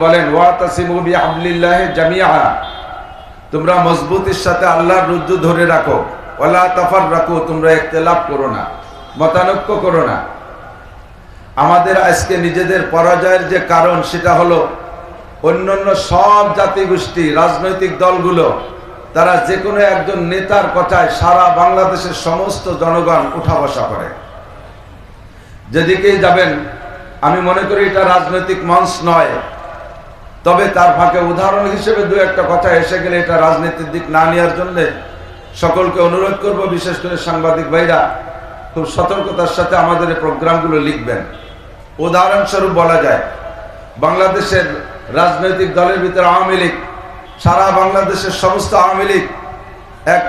বলেন তোমরা মজবুতির সাথে আল্লাহর ধরে রাখো। তোমরা করো না করো না। আমাদের আজকে নিজেদের পরাজয়ের যে কারণ, সেটা হলো অন্যান্য সব জাতিগোষ্ঠী, রাজনৈতিক দলগুলো, তারা যে কোনো একজন নেতার কথায় সারা বাংলাদেশের সমস্ত জনগণ উঠা বসা করে। যেদিকেই যাবেন, আমি মনে করি এটা রাজনৈতিক মঞ্চ নয় তবে তার ফাঁকে উদাহরণ হিসেবে দু একটা কথা এসে গেলে এটা রাজনীতির দিক না নেওয়ার জন্য সকলকে অনুরোধ করব, বিশেষ করে সাংবাদিক ভাইরা, খুব সতর্কতার সাথে আমাদের প্রোগ্রামগুলো লিখবেন। উদাহরণস্বরূপ বলা যায়, বাংলাদেশের রাজনৈতিক দলের ভিতরে আওয়ামী লীগ, সারা বাংলাদেশের সমস্ত আওয়ামী লীগ, এক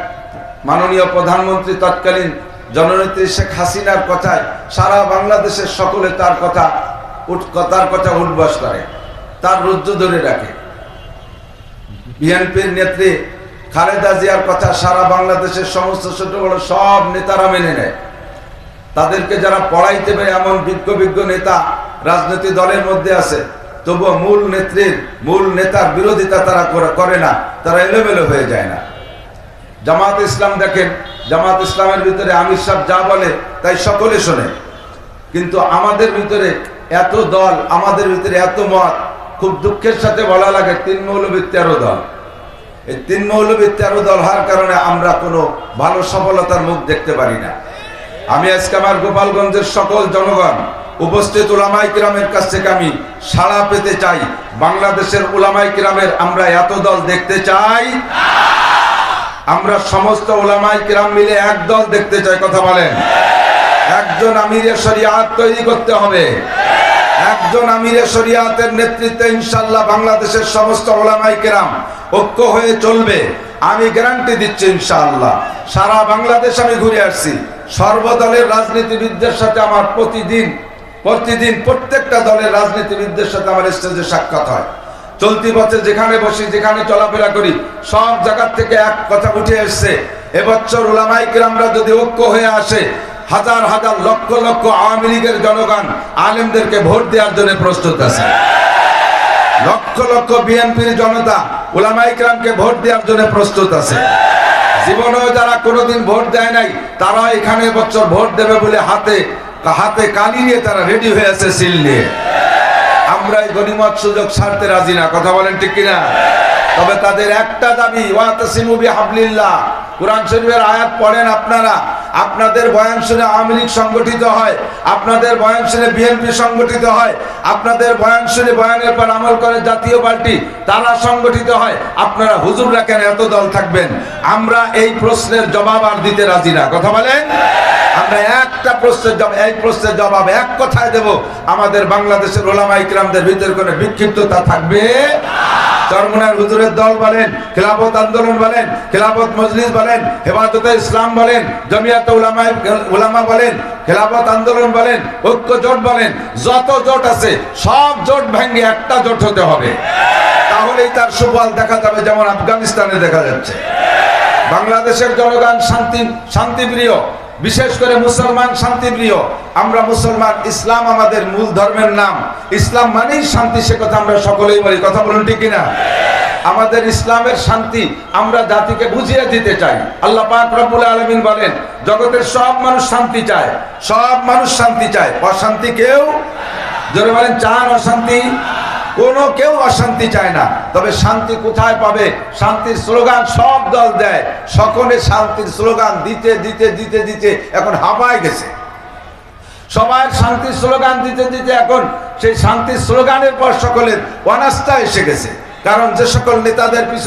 মাননীয় প্রধানমন্ত্রী তৎকালীন জননেত্রী শেখ হাসিনার কথায় সারা বাংলাদেশের সকলে তার কথা তার কথা উঠবাস করে। তার রুদ্র ধরে রাখে। বিএনপির নেত্রী খালেদা জিয়ার কথা সারা বাংলাদেশের সমস্ত ছোট বড় সব নেতারা মেনে নেয়। তাদেরকে যারা পড়াইতে পারে এমন বিজ্ঞ বিজ্ঞ নেতা রাজনৈতিক দলের মধ্যে আছে, তবুও মূল নেত্রীর, মূল নেতার বিরোধিতা তারা করে- না, তারা এলোমেলো হয়ে যায় না। জামাত ইসলাম দেখেন, জামাত ইসলামের ভিতরে আমির সাহেব যা বলে তাই সকলে শোনে। কিন্তু আমাদের ভিতরে এত দল, আমাদের ভিতরে এত মত খুব দুঃখের সাথে বলা লাগে, তিন মৌলবীর তেরো দল। এই তিন মৌলবীর তেরো দল হওয়ার কারণে আমরা কোনো ভালো সফলতার মুখ দেখতে পারি না। আমি আজকে আমার গোপালগঞ্জের সকল জনগণ, উপস্থিত ওলামাই কিরামের কাছ থেকে আমি সাড়া পেতে চাই, বাংলাদেশের ওলামাই কিরামের আমরা এত দল দেখতে চাই। আমরা সমস্ত ওলামাই কিরাম মিলে এক দল দেখতে চাই, কথা বলেন। একজন আমিরের শরিয়াত তৈরি করতে হবে। একজন আমিরের শরিয়াতের নেতৃত্বে ইনশাল্লাহ বাংলাদেশের সমস্ত ওলামাই কিরাম ঐক্য হয়ে চলবে। আমি গ্যারান্টি দিচ্ছি ইনশাআল্লাহ। সারা বাংলাদেশ আমি ঘুরে আসছি। সর্বদলের রাজনীতিবিদদের সাথে আমার প্রতিদিন প্রতিদিন প্রত্যেকটা দলের রাজনীতিবিদদের সাথে আমার স্টেজে সাক্ষাৎ হয়। চলতি বছর যেখানে বসি, যেখানে চলাফেরা করি, সব জায়গার থেকে এক কথা উঠে এসছে। এবছর উলামাই কিরামরা যদি ঐক্য হয়ে আসে হাজার হাজার লক্ষ লক্ষ আওয়ামী লীগের জনগণ আলেমদেরকে ভোট দেওয়ার জন্য প্রস্তুত আছে। লক্ষ লক্ষ বিএনপির জনতা উলামাই কিরামকে ভোট দেওয়ার জন্য প্রস্তুত আছে। জীবনেও যারা কোনোদিন ভোট দেয় নাই, তারা এখানে বছর ভোট দেবে বলে হাতে হাতে কালি নিয়ে তারা রেডি হয়ে আছে সিল নিয়ে। আমরা এই গনিমত সুযোগ ছাড়তে রাজি না, কথা বলেন ঠিক কিনা? তবে তাদের একটা দাবি, ওয়াতাসিমু বিহাবলিল্লাহ। কোরআন শরীফের আয়াত পড়েন আপনারা আপনাদের বয়ান শুনে আওয়ামী লীগ সংগঠিত হয়, আপনাদের বয়ান শুনে বিএনপি সংগঠিত হয়, আপনাদের বয়ান শুনে বয়ানের পর আমল করে জাতীয় পার্টি, তারা সংগঠিত হয়। আপনারা হুজুর রাখেন এত দল থাকবেন? আমরা এই প্রশ্নের জবাব আর দিতে রাজি না। কথা বলেন? আমরা একটা প্রশ্নের জবাব, এই প্রশ্নের জবাব এক কথায় দেব। আমাদের বাংলাদেশের ওলামা ইকরামদের ভিতরে কোনো বিক্ষিপ্ততা থাকবে চরমনার হুজুরের দল বলেন, খেলাফত আন্দোলন বলেন, খেলাফত মজলিস বলেন, হেফাজতে ইসলাম বলেন, জমিয়াত উলামা উলামা বলেন, খেলাফত আন্দোলন বলেন, ঐক্য জোট বলেন, যত জোট আছে, সব জোট ভেঙে একটা জোট হতে হবে। তাহলেই তার সুফল দেখা যাবে যেমন আফগানিস্তানে দেখা যাচ্ছে। বাংলাদেশের জনগণ শান্তি, শান্তিপ্রিয় বিশেষ করে মুসলমান শান্তিপ্রিয়, আমরা মুসলমান, ইসলাম আমাদের মূল ধর্মের নাম। ইসলাম মানেই শান্তি, সে কথা আমরা সকলেই বলি। কথা বলুন ঠিক কিনা? আমাদের ইসলামের শান্তি আমরা জাতিকে বুঝিয়ে দিতে চাই। আল্লাহ পাক রব্বুল আলামিন বলেন, জগতের সব মানুষ শান্তি চায়, সব মানুষ শান্তি চায়। অশান্তি কেউ? জোরে বলেন, চান অশান্তি? কোনো কেউ অশান্তি চায় না। তবে শান্তি কোথায় পাবে? শান্তির স্লোগান সব দল দেয়। সকলে শান্তির স্লোগান দিতে দিতে দিতে দিতে এখন হাঁপায় গেছে। সবাই শান্তির স্লোগান দিতে দিতে এখন সেই শান্তির স্লোগানের পর সকলের অনাস্থা এসে গেছে। কারণ যে সকল নেতাদের পিছনে